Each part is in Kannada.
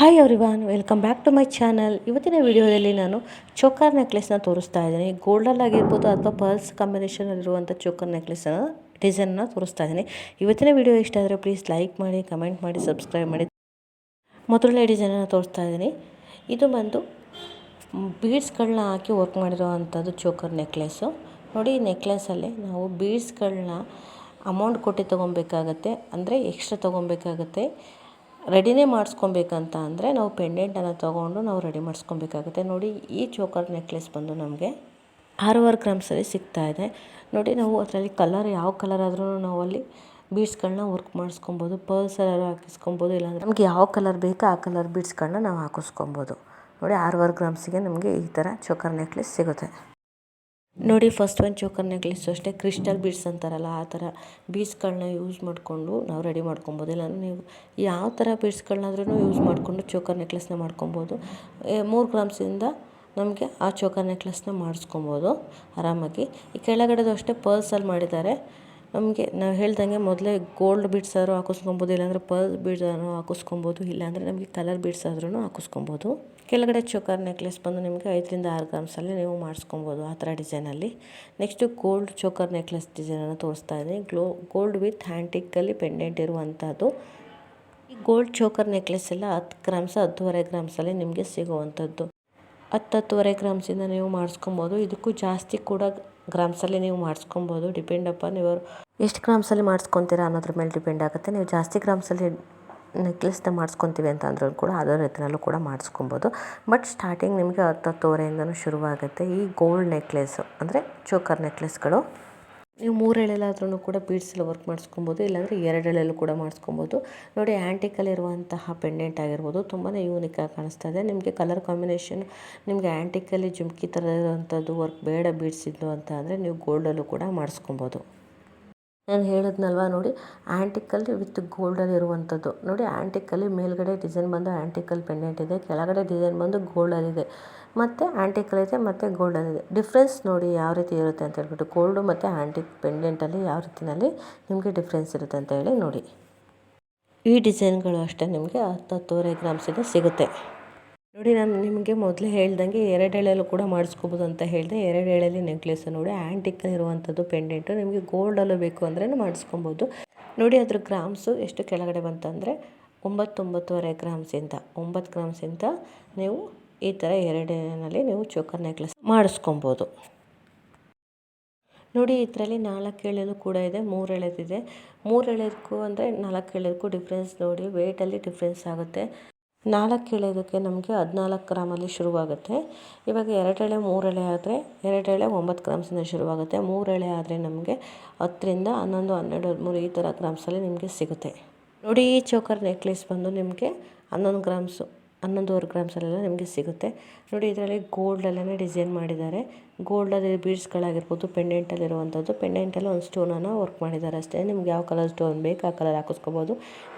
Hi everyone welcome back to my channel ಇವತ್ತಿನ ವಿಡಿಯೋದಲ್ಲಿ ನಾನು ಚೋಕರ್ ನೆಕ್ಲೆಸ್ನ ತೋರಿಸ್ತಾ ಇದ್ದೀನಿ. ಗೋಲ್ಡಲ್ಲಿ ಆಗಿರ್ಬೋದು ಅಥವಾ ಪರ್ಲ್ಸ್ ಕಾಂಬಿನೇಷನಲ್ಲಿರುವಂಥ ಚೋಕರ್ ನೆಕ್ಲೆಸ್ನ ಡಿಸೈನ್ನ ತೋರಿಸ್ತಾ ಇದ್ದೀನಿ. ಇವತ್ತಿನ ವಿಡಿಯೋ ಇಷ್ಟ ಆದರೆ ಪ್ಲೀಸ್ ಲೈಕ್ ಮಾಡಿ ಕಮೆಂಟ್ ಮಾಡಿ ಸಬ್ಸ್ಕ್ರೈಬ್ ಮಾಡಿ. ಮೊದಲನೇ ಡಿಸೈನನ್ನು ತೋರಿಸ್ತಾ ಇದ್ದೀನಿ. ಇದು ಬಂದು ಬೀಡ್ಸ್ಗಳನ್ನ ಹಾಕಿ ವರ್ಕ್ ಮಾಡಿರುವಂಥದ್ದು ಚೋಕರ್ ನೆಕ್ಲೆಸ್ಸು ನೋಡಿ, ಈ ನೆಕ್ಲೆಸಲ್ಲಿ ನಾವು ಬೀಡ್ಸ್ಗಳನ್ನ ಅಮೌಂಟ್ ಕೊಟ್ಟು ತೊಗೊಬೇಕಾಗತ್ತೆ. ಅಂದರೆ ಎಕ್ಸ್ಟ್ರಾ ತೊಗೊಬೇಕಾಗತ್ತೆ. ರೆಡಿನೇ ಮಾಡಿಸ್ಕೊಬೇಕಂತ ಅಂದರೆ ನಾವು ಪೆಂಡೆಂಟನ್ನು ತೊಗೊಂಡು ನಾವು ರೆಡಿ ಮಾಡಿಸ್ಕೊಬೇಕಾಗುತ್ತೆ. ನೋಡಿ, ಈ ಚೋಕರ್ ನೆಕ್ಲೆಸ್ ಬಂದು ನಮಗೆ ಆರೂವರೆ ಗ್ರಾಮ್ಸಲ್ಲಿ ಸಿಗ್ತಾ ಇದೆ. ನೋಡಿ, ನಾವು ಅದರಲ್ಲಿ ಕಲರ್ ಯಾವ ಕಲರ್ ಆದ್ರೂ ನಾವು ಅಲ್ಲಿ ಬೀಡ್ಸ್ಗಳನ್ನ ವರ್ಕ್ ಮಾಡಿಸ್ಕೊಬೋದು, ಪರ್ಲ್ಸ್ ಎಲ್ಲ ಹಾಕಿಸ್ಕೊಬೋದು, ಇಲ್ಲಾಂದರೆ ನಮಗೆ ಯಾವ ಕಲರ್ ಬೇಕೋ ಆ ಕಲರ್ ಬೀಡ್ಸ್ಗಳನ್ನ ನಾವು ಹಾಕಿಸ್ಕೊಬೋದು. ನೋಡಿ, ಆರೂವರೆ ಗ್ರಾಮ್ಸಿಗೆ ನಮಗೆ ಈ ಥರ ಚೋಕರ್ ನೆಕ್ಲೆಸ್ ಸಿಗುತ್ತೆ. ನೋಡಿ ಫಸ್ಟ್ ಒಂದು ಚೋಕರ್ ನೆಕ್ಲೆಸ್ ಅಷ್ಟೇ. ಕ್ರಿಸ್ಟಲ್ ಬೀಡ್ಸ್ ಅಂತಾರಲ್ಲ, ಆ ಥರ ಬೀಡ್ಸ್ಗಳನ್ನ ಯೂಸ್ ಮಾಡಿಕೊಂಡು ನಾವು ರೆಡಿ ಮಾಡ್ಕೊಬೋದು. ಇಲ್ಲಾಂದರೆ ನೀವು ಯಾವ ಥರ ಬೀಡ್ಸ್ಗಳನ್ನಾದ್ರೂ ಯೂಸ್ ಮಾಡಿಕೊಂಡು ಚೋಕರ್ ನೆಕ್ಲೆಸ್ನ ಮಾಡ್ಕೊಬೋದು. ಮೂರು ಗ್ರಾಮ್ಸಿಂದ ನಮಗೆ ಆ ಚೋಕರ್ ನೆಕ್ಲೆಸ್ನ ಮಾಡಿಸ್ಕೊಬೋದು ಆರಾಮಾಗಿ. ಈ ಕೆಳಗಡೆದು ಅಷ್ಟೇ ಪರ್ಲ್ಸಲ್ಲಿ ಮಾಡಿದ್ದಾರೆ. ನಮಗೆ, ನಾವು ಹೇಳ್ದಂಗೆ ಮೊದಲೇ ಗೋಲ್ಡ್ ಬೀಡ್ಸ್ ಆದರೂ ಹಾಕಿಸ್ಕೊಬೋದು, ಇಲ್ಲಾಂದರೆ ಪರ್ಲ್ ಬೀಡ್ಸ್ ಹಾಕಿಸ್ಕೊಬೋದು, ಇಲ್ಲಾಂದರೆ ನಮಗೆ ಕಲರ್ ಬೀಡ್ಸ್ ಆದ್ರೂ ಹಾಕಿಸ್ಕೊಬೋದು. ಕೆಳಗಡೆ ಚೋಕರ್ ನೆಕ್ಲೆಸ್ ಬಂದು ನಿಮಗೆ ಐದರಿಂದ ಆರು ಗ್ರಾಮ್ಸಲ್ಲಿ ನೀವು ಮಾಡಿಸ್ಕೊಬೋದು ಆ ಥರ ಡಿಸೈನಲ್ಲಿ. ನೆಕ್ಸ್ಟು ಗೋಲ್ಡ್ ಚೋಕರ್ ನೆಕ್ಲೆಸ್ ಡಿಸೈನನ್ನು ತೋರಿಸ್ತಾ ಇದ್ದೀನಿ. ಗ್ಲೋ, ಗೋಲ್ಡ್ ವಿತ್ ಹ್ಯಾಂಟಿಕ್ಕಲ್ಲಿ ಪೆಂಡೆಂಟ್ ಇರುವಂಥದ್ದು ಈ ಗೋಲ್ಡ್ ಚೋಕರ್ ನೆಕ್ಲೆಸ್ ಎಲ್ಲ ಹತ್ತು ಗ್ರಾಮ್ಸ್, ಹತ್ತುವರೆ ಗ್ರಾಮ್ಸಲ್ಲಿ ನಿಮಗೆ ಸಿಗುವಂಥದ್ದು ಹತ್ತು ಹತ್ತುವರೆ ಗ್ರಾಮ್ಸಿಂದ ನೀವು ಮಾಡಿಸ್ಕೊಬೋದು. ಇದಕ್ಕೂ ಜಾಸ್ತಿ ಕೂಡ ಗ್ರಾಮ್ಸಲ್ಲಿ ನೀವು ಮಾಡಿಸ್ಕೊಬೋದು. ಡಿಪೆಂಡ್ ಅಪಾನ್ ಇವರು ಎಷ್ಟು ಗ್ರಾಮ್ಸಲ್ಲಿ ಮಾಡಿಸ್ಕೊತೀರಾ ಅನ್ನೋದ್ರ ಮೇಲೆ ಡಿಪೆಂಡ್ ಆಗುತ್ತೆ. ನೀವು ಜಾಸ್ತಿ ಗ್ರಾಮ್ಸಲ್ಲಿ ನೆಕ್ಲೆಸ್ನ ಮಾಡಿಸ್ಕೊತೀವಿ ಅಂತ ಅಂದ್ರೂ ಕೂಡ ಅದರ ರೀತಿಯಲ್ಲೂ ಕೂಡ ಮಾಡಿಸ್ಕೊಬೋದು. ಬಟ್ ಸ್ಟಾರ್ಟಿಂಗ್ ನಿಮಗೆ ಹತ್ತು ಹತ್ತುವರೆಯಿಂದನೂ ಶುರುವಾಗುತ್ತೆ ಈ ಗೋಲ್ಡ್ ನೆಕ್ಲೆಸ್ ಅಂದರೆ ಚೋಕರ್ ನೆಕ್ಲೆಸ್ಗಳು ನೀವು ಮೂರು ಕೂಡ ಬೀಡ್ಸಲ್ಲಿ ವರ್ಕ್ ಮಾಡಿಸ್ಕೊಬೋದು, ಇಲ್ಲಾಂದರೆ ಎರಡು ಎಳೆಯಲ್ಲೂ ಕೂಡ ಮಾಡಿಸ್ಕೊಬೋದು. ನೋಡಿ ಆ್ಯಂಟಿಕಲ್ಲಿರುವಂತಹ ಪೆಂಡೆಂಟ್ ಆಗಿರ್ಬೋದು ತುಂಬಾ ಯೂನಿಕಾಗಿ ಕಾಣಿಸ್ತಾ ಇದೆ. ನಿಮಗೆ ಕಲರ್ ಕಾಂಬಿನೇಷನ್ ನಿಮಗೆ ಆ್ಯಂಟಿಕಲ್ಲಿ ಜುಮ್ಕಿ ಥರ ಇರುವಂಥದ್ದು ವರ್ಕ್ ಬೇಡ ಬೀಡ್ಸಿದ್ದು ಅಂತ ಅಂದರೆ ನೀವು ಗೋಲ್ಡಲ್ಲೂ ಕೂಡ ಮಾಡಿಸ್ಕೊಬೋದು. ನಾನು ಹೇಳಿದ್ನಲ್ವ ನೋಡಿ ಆ್ಯಂಟಿಕಲ್ಲಿ ವಿತ್ ಗೋಲ್ಡಲ್ಲಿ ಇರುವಂಥದ್ದು. ನೋಡಿ ಆ್ಯಂಟಿಕಲ್ಲಿ ಮೇಲ್ಗಡೆ ಡಿಸೈನ್ ಬಂದು ಆ್ಯಂಟಿಕಲ್ ಪೆಂಡೆಂಟ್ ಇದೆ, ಕೆಳಗಡೆ ಡಿಸೈನ್ ಬಂದು ಗೋಲ್ಡಲ್ಲಿದೆ ಮತ್ತು ಆ್ಯಂಟಿಕಲ್ ಇದೆ, ಮತ್ತು ಗೋಲ್ಡಲ್ಲಿದೆ ಡಿಫ್ರೆನ್ಸ್ ನೋಡಿ ಯಾವ ರೀತಿ ಇರುತ್ತೆ ಅಂತ ಹೇಳ್ಬಿಟ್ಟು ಗೋಲ್ಡು ಮತ್ತು ಆ್ಯಂಟಿಕ್ ಪೆಂಡೆಂಟಲ್ಲಿ ಯಾವ ರೀತಿಯಲ್ಲಿ ನಿಮಗೆ ಡಿಫ್ರೆನ್ಸ್ ಇರುತ್ತೆ ಅಂತ ಹೇಳಿ ನೋಡಿ. ಈ ಡಿಸೈನ್ಗಳು ಅಷ್ಟೇ ನಿಮಗೆ ಹತ್ತು ಹತ್ತುವರೆ ಗ್ರಾಮ್ಸಿಂದ ಸಿಗುತ್ತೆ. ನೋಡಿ, ನಾನು ನಿಮಗೆ ಮೊದಲೇ ಹೇಳ್ದಂಗೆ ಎರಡು ಎಳೆಯಲ್ಲೂ ಕೂಡ ಮಾಡಿಸ್ಕೋಬೋದು ಅಂತ ಹೇಳಿದೆ. ಎರಡು ಎಳೆಯಲ್ಲಿ ನೆಕ್ಲೆಸ್ ನೋಡಿ ಆ್ಯಂಟಿಕ್ ಇರುವಂಥದ್ದು ಪೆಂಡೆಂಟು ನಿಮಗೆ ಗೋಲ್ಡಲ್ಲೂ ಬೇಕು ಅಂದ್ರೆ ಮಾಡಿಸ್ಕೊಬೋದು. ನೋಡಿ, ಅದ್ರ ಗ್ರಾಮ್ಸು ಎಷ್ಟು ಕೆಳಗಡೆ ಬಂತಂದರೆ ಒಂಬತ್ತೊಂಬತ್ತುವರೆ ಗ್ರಾಮ್ಸಿಂದ ಒಂಬತ್ತು ಗ್ರಾಮ್ಸಿಂದ ನೀವು ಈ ಥರ ಎರಡೇನಲ್ಲಿ ನೀವು ಚೋಕರ್ ನೆಕ್ಲೆಸ್ ಮಾಡಿಸ್ಕೊಬೋದು. ನೋಡಿ, ಇದರಲ್ಲಿ ನಾಲ್ಕು ಎಳೆದು ಕೂಡ ಇದೆ, ಮೂರು ಎಳೆದಿದೆ. ಮೂರು ಎಳೆದಕ್ಕೂ ಅಂದರೆ ನಾಲ್ಕು ಎಳೆದಕ್ಕೂ ಡಿಫ್ರೆನ್ಸ್ ನೋಡಿ ವೆಯ್ಟಲ್ಲಿ ಡಿಫ್ರೆನ್ಸ್ ಆಗುತ್ತೆ. ನಾಲ್ಕು ಎಳೆಯೋದಕ್ಕೆ ನಮಗೆ ಹದಿನಾಲ್ಕು ಗ್ರಾಮಲ್ಲಿ ಶುರುವಾಗುತ್ತೆ. ಇವಾಗ ಎರಡು ಎಳೆ, ಮೂರು ಎಳೆ ಆದರೆ ಎರಡು ಎಳೆ ಒಂಬತ್ತು ಗ್ರಾಮ್ಸಿಂದ ಶುರುವಾಗುತ್ತೆ. ಮೂರು ಎಳೆ ಆದರೆ ನಮಗೆ ಹತ್ತರಿಂದ ಹನ್ನೊಂದು, ಹನ್ನೆರಡು, ಹದಿಮೂರು ಈ ಥರ ಗ್ರಾಮ್ಸಲ್ಲಿ ನಿಮಗೆ ಸಿಗುತ್ತೆ. ನೋಡಿ, ಈ ಚೋಕರ್ ನೆಕ್ಲೆಸ್ ಬಂದು ನಿಮಗೆ ಹನ್ನೊಂದು ಗ್ರಾಮ್ಸು, ಹನ್ನೊಂದುವರೆ ಗ್ರಾಮ್ಸಲ್ಲೆಲ್ಲ ನಿಮಗೆ ಸಿಗುತ್ತೆ. ನೋಡಿ, ಇದರಲ್ಲಿ ಗೋಲ್ಡಲ್ಲೇ ಡಿಸೈನ್ ಮಾಡಿದ್ದಾರೆ. ಗೋಲ್ಡಲ್ಲಿ ಬೀಡ್ಸ್ಗಳಾಗಿರ್ಬೋದು ಪೆಂಡೆಂಟಲ್ಲಿರುವಂಥದ್ದು ಪೆಂಡೆಂಟಲ್ಲಿ ಒಂದು ಸ್ಟೋನನ್ನು ವರ್ಕ್ ಮಾಡಿದ್ದಾರೆ ಅಷ್ಟೇ. ನಿಮ್ಗೆ ಯಾವ ಕಲರ್ ಸ್ಟೋನ್ ಬೇಕು ಆ ಕಲರ್ ಹಾಕಿಸ್ಕೋಬೋದು.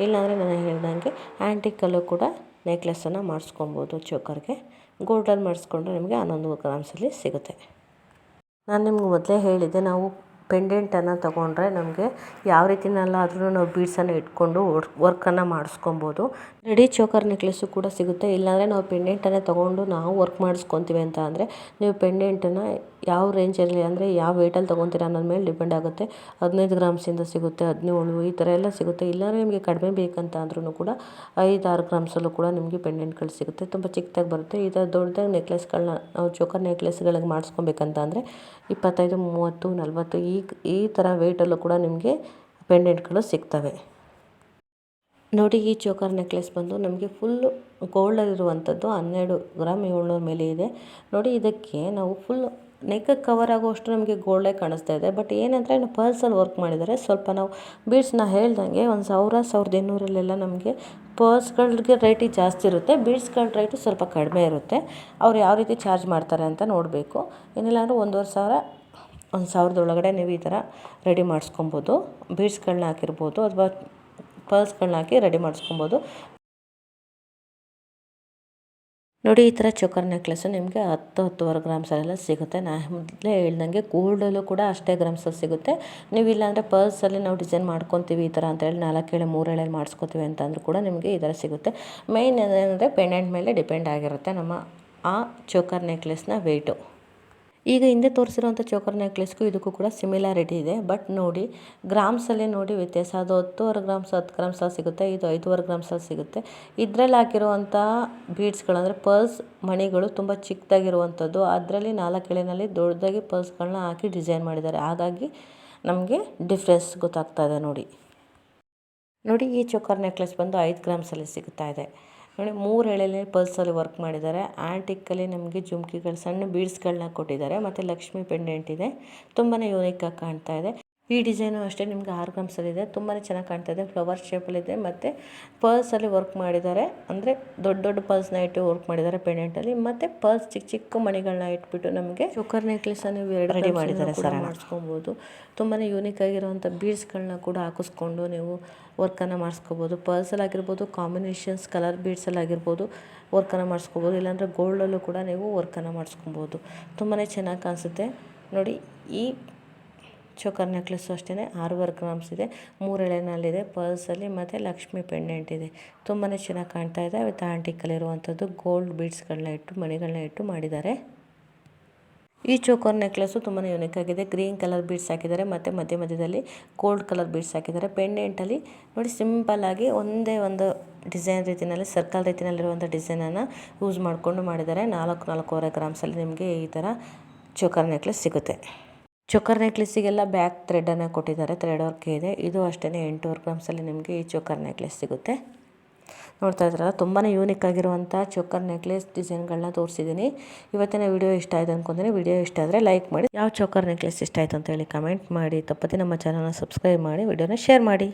ಇಲ್ಲಾಂದರೆ ನಾನು ಹೇಳ್ದಂಗೆ ಕಲರ್ ಕೂಡ ನೆಕ್ಲೆಸನ್ನು ಮಾಡಿಸ್ಕೊಬೋದು ಚೋಕರ್ಗೆ. ಗೋಲ್ಡಲ್ಲಿ ಮಾಡಿಸ್ಕೊಂಡ್ರೆ ನಿಮಗೆ ಹನ್ನೊಂದು ಗ್ರಾಮ್ಸಲ್ಲಿ ಸಿಗುತ್ತೆ. ನಾನು ನಿಮ್ಗೆ ಮೊದಲೇ ಹೇಳಿದ್ದೆ ನಾವು ಪೆಂಡೆಂಟನ್ನು ತೊಗೊಂಡ್ರೆ ನಮಗೆ ಯಾವ ರೀತಿನಲ್ಲಾದ್ರೂ ನಾವು ಬೀಡ್ಸನ್ನು ಇಟ್ಕೊಂಡು ವರ್ಕ್, ವರ್ಕನ್ನು ಮಾಡಿಸ್ಕೊಬೋದು. ರೆಡಿ ಚೋಕರ್ ನೆಕ್ಲೆಸ್ಸು ಕೂಡ ಸಿಗುತ್ತೆ. ಇಲ್ಲಾಂದರೆ ನಾವು ಪೆಂಡೆಂಟನ್ನೇ ತೊಗೊಂಡು ನಾವು ವರ್ಕ್ ಮಾಡಿಸ್ಕೊತೀವಿ ಅಂತ ಅಂದರೆ ನೀವು ಪೆಂಡೆಂಟನ್ನು ಯಾವ ರೇಂಜಲ್ಲಿ ಅಂದರೆ ಯಾವ ವೇಟಲ್ಲಿ ತೊಗೊತೀರ ಅನ್ನೋದ್ರ ಮೇಲೆ ಡಿಪೆಂಡ್ ಆಗುತ್ತೆ. ಹದಿನೈದು ಗ್ರಾಮ್ಸಿಂದ ಸಿಗುತ್ತೆ, ಹದಿನೇಳು ಈ ಥರ ಎಲ್ಲ ಸಿಗುತ್ತೆ. ಇಲ್ಲಾಂದರೆ ನಿಮಗೆ ಕಡಿಮೆ ಬೇಕಂತ ಅಂದ್ರೂ ಕೂಡ ಐದು ಆರು ಗ್ರಾಮ್ಸಲ್ಲೂ ಕೂಡ ನಿಮಗೆ ಪೆಂಡೆಂಟ್ಗಳು ಸಿಗುತ್ತೆ. ತುಂಬ ಚಿಕ್ಕದಾಗಿ ಬರುತ್ತೆ. ಈ ಥರ ದೊಡ್ಡದಾಗಿ ನೆಕ್ಲೆಸ್ಗಳನ್ನ ನಾವು ಚೋಕರ್ ನೆಕ್ಲೆಸ್ಗಳಿಗೆ ಮಾಡಿಸ್ಕೊಬೇಕಂತ ಅಂದರೆ ಇಪ್ಪತ್ತೈದು, ಮೂವತ್ತು, ನಲ್ವತ್ತು ಈ ಈ ಥರ ವೆಯ್ಟಲ್ಲೂ ಕೂಡ ನಿಮಗೆ ಪೆಂಡೆಂಟ್ಗಳು ಸಿಗ್ತವೆ. ನೋಡಿ, ಈ ಚೋಕರ್ ನೆಕ್ಲೆಸ್ ಬಂದು ನಮಗೆ ಫುಲ್ಲು ಗೋಲ್ಡಲ್ಲಿರುವಂಥದ್ದು ಹನ್ನೆರಡು ಗ್ರಾಮ್ ಏಳ್ನೂರು ಮೇಲೆ ಇದೆ. ನೋಡಿ, ಇದಕ್ಕೆ ನಾವು ಫುಲ್ ನೆಕ್ ಕವರ್ ಆಗುವಷ್ಟು ನಮಗೆ ಗೋಲ್ಡೇ ಕಾಣಿಸ್ತಾ ಇದೆ. ಬಟ್ ಏನಂದರೆ ನಾವು ಪರ್ಲ್ಸಲ್ಲಿ ವರ್ಕ್ ಮಾಡಿದರೆ ಸ್ವಲ್ಪ ನಾವು ಬೀಡ್ಸ್ನ ಹೇಳ್ದಂಗೆ ಒಂದು ಸಾವಿರ, ಸಾವಿರದ ಇನ್ನೂರಲ್ಲೆಲ್ಲ ನಮಗೆ ಪರ್ಸ್ಗಳಿಗೆ ರೇಟಿಗೆ ಜಾಸ್ತಿ ಇರುತ್ತೆ. ಬೀಡ್ಸ್ಗಳ ರೇಟು ಸ್ವಲ್ಪ ಕಡಿಮೆ ಇರುತ್ತೆ. ಅವ್ರು ಯಾವ ರೀತಿ ಚಾರ್ಜ್ ಮಾಡ್ತಾರೆ ಅಂತ ನೋಡಬೇಕು. ಏನಿಲ್ಲ ಅಂದರೆ ಒಂದೂವರೆ ಸಾವಿರ ಒಂದು ಸಾವಿರದ ಒಳಗಡೆ ನೀವು ಈ ಥರ ರೆಡಿ ಮಾಡಿಸ್ಕೊಬೋದು. ಬೀಡ್ಸ್ಗಳನ್ನ ಹಾಕಿರ್ಬೋದು ಅಥವಾ ಪರ್ಲ್ಸ್ಗಳನ್ನ ಹಾಕಿ ರೆಡಿ ಮಾಡಿಸ್ಕೊಬೋದು. ನೋಡಿ, ಈ ಥರ ಚೋಕರ್ ನೆಕ್ಲೆಸ್ಸು ನಿಮಗೆ ಹತ್ತು ಹತ್ತುವರೆ ಗ್ರಾಮ್ಸಲ್ಲೆಲ್ಲ ಸಿಗುತ್ತೆ. ನಾ ಮೊದಲೇ ಹೇಳ್ದಂಗೆ ಗೋಲ್ಡಲ್ಲೂ ಕೂಡ ಅಷ್ಟೇ ಗ್ರಾಮ್ಸಲ್ಲಿ ಸಿಗುತ್ತೆ. ನೀವು ಇಲ್ಲಾಂದರೆ ಪರ್ಸಲ್ಲಿ ನಾವು ಡಿಸೈನ್ ಮಾಡ್ಕೊತೀವಿ ಈ ಥರ ಅಂತೇಳಿ ನಾಲ್ಕು ಎಳೆ ಮೂರು ಎಳೆ ಮಾಡಿಸ್ಕೊತೀವಿ ಅಂತಂದ್ರೂ ಕೂಡ ನಿಮಗೆ ಈ ಥರ ಸಿಗುತ್ತೆ. ಮೇಯ್ನ್ ಏನಂದರೆ ಪೆಂಡೆಂಟ್ ಮೇಲೆ ಡಿಪೆಂಡ್ ಆಗಿರುತ್ತೆ ನಮ್ಮ ಆ ಚೋಕರ್ ನೆಕ್ಲೆಸ್ನ ವೆಯ್ಟು ಈಗ ಹಿಂದೆ ತೋರಿಸಿರುವಂಥ ಚೋಕರ್ ನೆಕ್ಲೆಸ್ಗೂ ಇದಕ್ಕೂ ಕೂಡ ಸಿಮಿಲಾರಿಟಿ ಇದೆ. ಬಟ್ ನೋಡಿ ಗ್ರಾಮ್ಸಲ್ಲಿ ನೋಡಿ ವ್ಯತ್ಯಾಸ. ಅದು ಹತ್ತುವರೆ ಗ್ರಾಮ್ಸ್ ಹತ್ತು ಗ್ರಾಮ್ಸಲ್ಲಿ ಸಿಗುತ್ತೆ, ಇದು ಐದೂವರೆ ಗ್ರಾಮ್ಸಲ್ಲಿ ಸಿಗುತ್ತೆ. ಇದರಲ್ಲಿ ಹಾಕಿರುವಂಥ ಬೀಡ್ಸ್ಗಳಂದರೆ ಪರ್ಸ್ ಮಣಿಗಳು ತುಂಬ ಚಿಕ್ಕದಾಗಿರುವಂಥದ್ದು. ಅದರಲ್ಲಿ ನಾಲ್ಕು ಎಳೆನಲ್ಲಿ ದೊಡ್ಡದಾಗಿ ಪರ್ಸ್ಗಳನ್ನ ಹಾಕಿ ಡಿಸೈನ್ ಮಾಡಿದ್ದಾರೆ. ಹಾಗಾಗಿ ನಮಗೆ ಡಿಫ್ರೆನ್ಸ್ ಗೊತ್ತಾಗ್ತಾ ಇದೆ ನೋಡಿ. ನೋಡಿ ಈ ಚೋಕರ್ ನೆಕ್ಲೆಸ್ ಬಂದು ಐದು ಗ್ರಾಮ್ಸಲ್ಲಿ ಸಿಗ್ತಾ ಇದೆ. ನೋಡಿ, ಮೂರು ಎಳೆಲೆ ಪಲ್ಸಲ್ಲಿ ವರ್ಕ್ ಮಾಡಿದ್ದಾರೆ. ಆ್ಯಂಟಿಕ್ಕಲ್ಲಿ ನಮಗೆ ಜುಮ್ಕಿಗಳು, ಸಣ್ಣ ಬೀಡ್ಸ್ಗಳನ್ನ ಕೊಟ್ಟಿದ್ದಾರೆ. ಮತ್ತು ಲಕ್ಷ್ಮಿ ಪೆಂಡೆಂಟ್ ಇದೆ. ತುಂಬಾ ಯೂನಿಕಾಗಿ ಕಾಣ್ತಾ ಇದೆ. ಈ ಡಿಸೈನು ಅಷ್ಟೇ ನಿಮ್ಗೆ ಆರು ಗ್ರಾಮ್ಸಲ್ಲಿದೆ ತುಂಬಾ ಚೆನ್ನಾಗಿ ಕಾಣ್ತಾ ಇದೆ ಫ್ಲವರ್ ಶೇಪಲ್ಲಿದೆ. ಮತ್ತು ಪರ್ಸಲ್ಲಿ ವರ್ಕ್ ಮಾಡಿದ್ದಾರೆ. ಅಂದರೆ ದೊಡ್ಡ ದೊಡ್ಡ ಪರ್ಸ್ನ ಇಟ್ಟು ವರ್ಕ್ ಮಾಡಿದ್ದಾರೆ ಪೆಂಡೆಂಟಲ್ಲಿ. ಮತ್ತು ಪರ್ಸ್ ಚಿಕ್ಕ ಚಿಕ್ಕ ಮಣಿಗಳನ್ನ ಇಟ್ಬಿಟ್ಟು ನಮಗೆ ಚೋಕರ್ ನೆಕ್ಲೆಸನ್ನು ನೀವು ಎರಡು ರೆಡಿ ಮಾಡಿದ್ದಾರೆ ಸರ್. ಮಾಡಿಸ್ಕೊಬೋದು. ತುಂಬಾ ಯೂನಿಕ್ ಆಗಿರುವಂಥ ಬೀಡ್ಸ್ಗಳನ್ನ ಕೂಡ ಹಾಕಿಸ್ಕೊಂಡು ನೀವು ವರ್ಕನ್ನು ಮಾಡಿಸ್ಕೋಬೋದು. ಪರ್ಸಲ್ಲಿ ಆಗಿರ್ಬೋದು ಕಾಂಬಿನೇಷನ್ಸ್ ಕಲರ್ ಬೀಡ್ಸಲ್ಲಿ ಆಗಿರ್ಬೋದು ವರ್ಕನ್ನು ಮಾಡಿಸ್ಕೋಬೋದು. ಇಲ್ಲಾಂದರೆ ಗೋಲ್ಡಲ್ಲೂ ಕೂಡ ನೀವು ವರ್ಕನ್ನು ಮಾಡಿಸ್ಕೊಬೋದು. ತುಂಬಾ ಚೆನ್ನಾಗಿ ಕಾಣಿಸುತ್ತೆ. ನೋಡಿ ಈ ಚೋಕರ್ ನೆಕ್ಲೆಸ್ಸು ಅಷ್ಟೇ ಆರೂವರೆ ಗ್ರಾಮ್ಸ್ ಇದೆ. ಮೂರು ಎಳೆನಲ್ಲಿದೆ ಪರ್ಸಲ್ಲಿ ಮತ್ತು ಲಕ್ಷ್ಮಿ ಪೆಂಡೆಂಟ್ ಇದೆ. ತುಂಬಾ ಚೆನ್ನಾಗಿ ಕಾಣ್ತಾ ಇದೆ, ವಿತ್ ಆಂಟಿಕಲ್ಲಿರುವಂಥದ್ದು ಗೋಲ್ಡ್ ಬೀಡ್ಸ್ಗಳನ್ನ ಇಟ್ಟು ಮಣಿಗಳನ್ನ ಇಟ್ಟು ಮಾಡಿದ್ದಾರೆ. ಈ ಚೋಕರ್ ನೆಕ್ಲೆಸ್ಸು ತುಂಬಾ ಯೂನಿಕ್ ಆಗಿದೆ. ಗ್ರೀನ್ ಕಲರ್ ಬೀಡ್ಸ್ ಹಾಕಿದ್ದಾರೆ, ಮತ್ತು ಮಧ್ಯ ಮಧ್ಯದಲ್ಲಿ ಗೋಲ್ಡ್ ಕಲರ್ ಬೀಡ್ಸ್ ಹಾಕಿದ್ದಾರೆ. ಪೆಂಡೆಂಟಲ್ಲಿ ನೋಡಿ ಸಿಂಪಲ್ಲಾಗಿ ಒಂದೇ ಒಂದು ಡಿಸೈನ್ ರೀತಿಯಲ್ಲಿ ಸರ್ಕಲ್ ರೀತಿಯಲ್ಲಿರುವಂಥ ಡಿಸೈನನ್ನು ಯೂಸ್ ಮಾಡಿಕೊಂಡು ಮಾಡಿದ್ದಾರೆ. ನಾಲ್ಕು ನಾಲ್ಕೂವರೆ ಗ್ರಾಮ್ಸಲ್ಲಿ ನಿಮಗೆ ಈ ಥರ ಚೋಕರ್ ನೆಕ್ಲೆಸ್ ಸಿಗುತ್ತೆ. ಚೋಕರ್ ನೆಕ್ಲೆಸ್ಸಿಗೆಲ್ಲ ಬ್ಯಾಕ್ ಥ್ರೆಡನ್ನು ಕೊಟ್ಟಿದ್ದಾರೆ. ಥ್ರೆಡ್ ವರ್ಕ್ ಇದೆ. ಇದು ಅಷ್ಟೇ ಎಂಟೂವರೆ ಗ್ರಾಮ್ಸಲ್ಲಿ ನಿಮಗೆ ಈ ಚೋಕರ್ ನೆಕ್ಲೆಸ್ ಸಿಗುತ್ತೆ. ನೋಡ್ತಾ ಇದ್ರಲ್ಲ ತುಂಬಾ ಯೂನಿಕ್ ಆಗಿರುವಂಥ ಚೋಕರ್ ನೆಕ್ಲೆಸ್ ಡಿಸೈನ್ಗಳನ್ನ ತೋರಿಸಿದ್ದೀನಿ. ಇವತ್ತಿನ ವಿಡಿಯೋ ಇಷ್ಟ ಆಯಿತು ಅಂದ್ಕೊಂತೀನಿ ವಿಡಿಯೋ ಇಷ್ಟ ಆದರೆ ಲೈಕ್ ಮಾಡಿ. ಯಾವ ಚೋಕರ್ ನೆಕ್ಲೆಸ್ ಇಷ್ಟ ಆಯಿತು ಅಂತ ಹೇಳಿ ಕಮೆಂಟ್ ಮಾಡಿ. ತಪ್ಪದೆ ನಮ್ಮ ಚಾನಲ್ನ ಸಬ್ಸ್ಕ್ರೈಬ್ ಮಾಡಿ. ವೀಡಿಯೋನ ಶೇರ್ ಮಾಡಿ.